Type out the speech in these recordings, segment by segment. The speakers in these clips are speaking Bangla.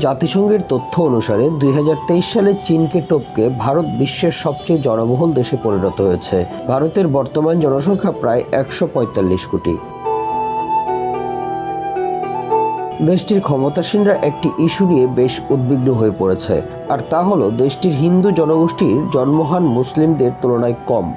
জাতিসংঘের তথ্য অনুসারে দুই হাজার তেইশ সালে চীনকে টপকে ভারত বিশ্বের সবচেয়ে জনবহুল দেশে পরিণত হয়েছে। ভারতের বর্তমান জনসংখ্যা প্রায় একশো পঁয়তাল্লিশ কোটি। দেশটির ক্ষমতাসীনরা একটি ইস্যু নিয়ে বেশ উদ্বিগ্ন হয়ে পড়েছে। আর তা হলো, দেশটির হিন্দু জনগোষ্ঠীর জন্মহান মুসলিমদের তুলনায় কম।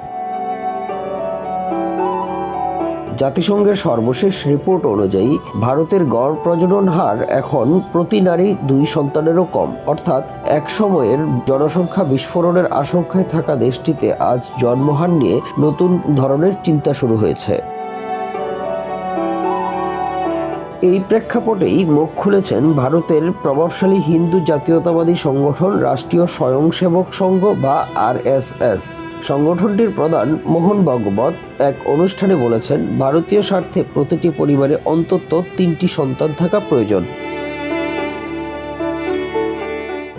জাতিসংঘের সর্বশেষ রিপোর্ট অনুযায়ী, ভারতের গড় প্রজনন হার এখন প্রতি নারী দুই সন্তানেরও কম। অর্থাৎ, এক সময়ের জনসংখ্যা বিস্ফোরণের আশঙ্কায় থাকা দেশটিতে আজ জন্মহার নিয়ে নতুন ধরনের চিন্তা শুরু হয়েছে। এই প্রেক্ষাপটেই মুখ খুলেছেন ভারতের প্রভাবশালী হিন্দু জাতীয়তাবাদী সংগঠন রাষ্ট্রীয় স্বয়ংসেবক সংঘ বা আরএসএস। সংগঠনটির প্রধান মোহন ভগবত এক অনুষ্ঠানে বলেছেন, ভারতীয় স্বার্থে প্রতিটি পরিবারে অন্তত তিনটি সন্তান থাকা প্রয়োজন।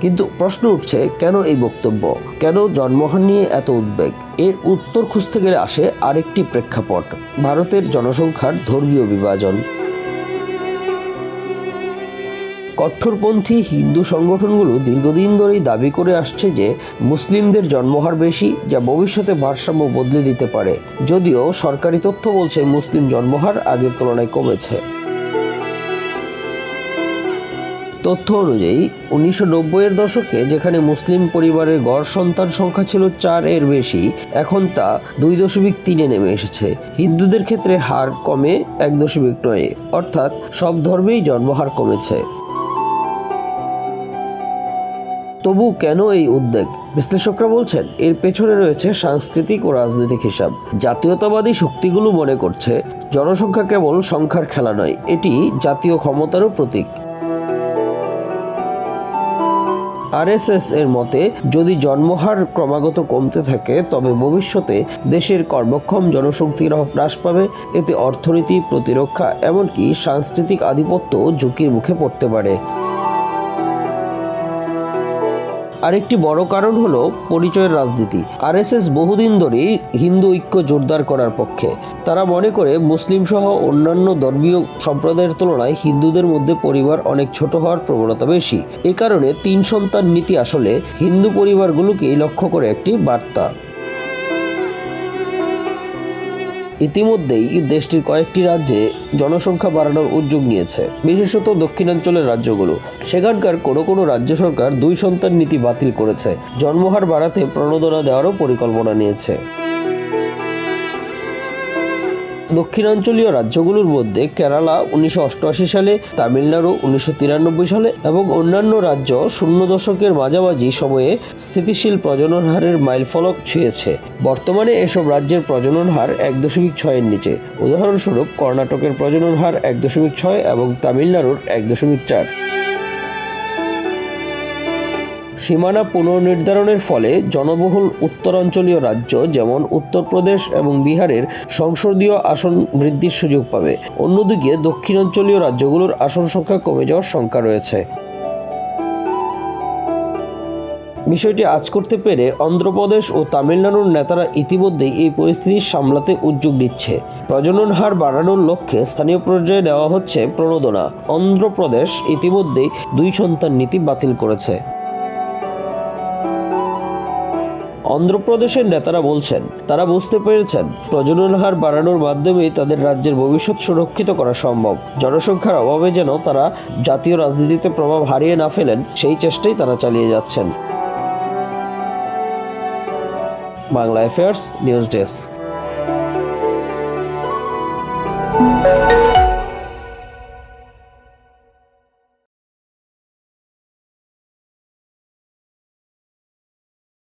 কিন্তু প্রশ্ন উঠছে, কেন এই বক্তব্য? কেন জন্মহার নিয়ে এত উদ্বেগ? এর উত্তর খুঁজতে গেলে আসে আরেকটি প্রেক্ষাপট, ভারতের জনসংখ্যার ধর্মীয় বিভাজন। কট্টরপন্থী হিন্দু সংগঠনগুলো দীর্ঘদিন ধরেই দাবি করে আসছে যে মুসলিমদের জন্মহার বেশি, যা ভবিষ্যতে ভারসাম্য বদলে দিতে পারে। যদিও সরকারি তথ্য বলছে মুসলিম জন্মহার আগের তুলনায় কমেছে। তথ্য অনুযায়ী, উনিশশো নব্বই এর দশকে যেখানে মুসলিম পরিবারের গড় সন্তান সংখ্যা ছিল চার এর বেশি, এখন তা দুই দশমিক তিনে নেমে এসেছে। হিন্দুদের ক্ষেত্রে হার কমে এক দশমিক নয়, অর্থাৎ সব ধর্মেই জন্মহার কমেছে। তবু কেন এই উদ্বেগ? বিশ্লেষকরা বলছেন, এর পেছনে রয়েছে সাংস্কৃতিক ও রাজনৈতিক হিসাব। জাতীয়তাবাদী শক্তিগুলো মনে করছে, জনসংখ্যা কেবল সংখ্যার খেলা নয়, এটি জাতীয় ক্ষমতারও প্রতীক। আরএসএস এর মতে, যদি জন্মহার ক্রমাগত কমতে থাকে, তবে ভবিষ্যতে দেশের কর্মক্ষম জনশক্তির হ্রাস পাবে। এতে অর্থনীতি, প্রতিরক্ষা, এমনকি সাংস্কৃতিক আধিপত্য ঝুঁকির মুখে পড়তে পারে। আরেকটি বড় কারণ হল পরিচয়ের রাজনীতি। আরএসএস বহুদিন ধরেই হিন্দু ঐক্য জোরদার করার পক্ষে। তারা মনে করে মুসলিম সহ অন্যান্য ধর্মীয় সম্প্রদায়ের তুলনায় হিন্দুদের মধ্যে পরিবার অনেক ছোট হওয়ার প্রবণতা বেশি। এ কারণে তিন সন্তান নীতি আসলে হিন্দু পরিবারগুলোকেই লক্ষ্য করে একটি বার্তা। ইতিমধ্যেই দেশটির কয়েকটি রাজ্যে জনসংখ্যা বাড়ানোর উদ্যোগ নিয়েছে, বিশেষত দক্ষিণাঞ্চলের রাজ্যগুলো। সেখানকার কোনো কোনো রাজ্য সরকার দুই সন্তান নীতি বাতিল করেছে, জন্মহার বাড়াতে প্রণোদনা দেওয়ারও পরিকল্পনা নিয়েছে। দক্ষিণাঞ্চলীয় রাজ্যগুলোর মধ্যে কেরালা উনিশশো অষ্টআশি সালে, তামিলনাড়ু উনিশশো তিরানব্বই সালে এবং অন্যান্য রাজ্য শূন্য দশকের মাঝামাঝি সময়ে স্থিতিশীল প্রজনন হারের মাইলফলক ছুঁয়েছে। বর্তমানে এসব রাজ্যের প্রজনন হার এক দশমিক ছয়ের নিচে। উদাহরণস্বরূপ, কর্ণাটকের প্রজনন হার এক দশমিক ছয় এবং তামিলনাড়ুর এক দশমিক চার। সীমানা পুনর্নির্ধারণের ফলে জনবহুল উত্তরাঞ্চলীয় রাজ্য যেমন উত্তরপ্রদেশ এবং বিহারের সংসদীয় আসন বৃদ্ধির সুযোগ পাবে। অন্যদিকে দক্ষিণাঞ্চলীয় রাজ্যগুলোর আসন সংখ্যা কমে যাওয়ার শঙ্কা রয়েছে। বিষয়টি আজ করতে পেরে অন্ধ্রপ্রদেশ ও তামিলনাড়ুর নেতারা ইতিমধ্যেই এই পরিস্থিতি সামলাতে উদ্যোগ নিচ্ছে। প্রজনন হার বাড়ানোর লক্ষ্যে স্থানীয় পর্যায়ে নেওয়া হচ্ছে প্রণোদনা। অন্ধ্রপ্রদেশ ইতিমধ্যেই দুই সন্তান নীতি বাতিল করেছে। অন্ধ্রপ্রদেশের নেতারা বলছেন, তারা বুঝতে পেরেছেন, প্রজনন হার বাড়ানোর মাধ্যমেই তাদের রাজ্যের ভবিষ্যৎ সুরক্ষিত করা সম্ভব। জনসংখ্যার অভাবে যেন তারা জাতীয় রাজনীতিতে প্রভাব হারিয়ে না ফেলেন, সেই চেষ্টাই তারা চালিয়ে যাচ্ছেন। Bangla affairs news desk.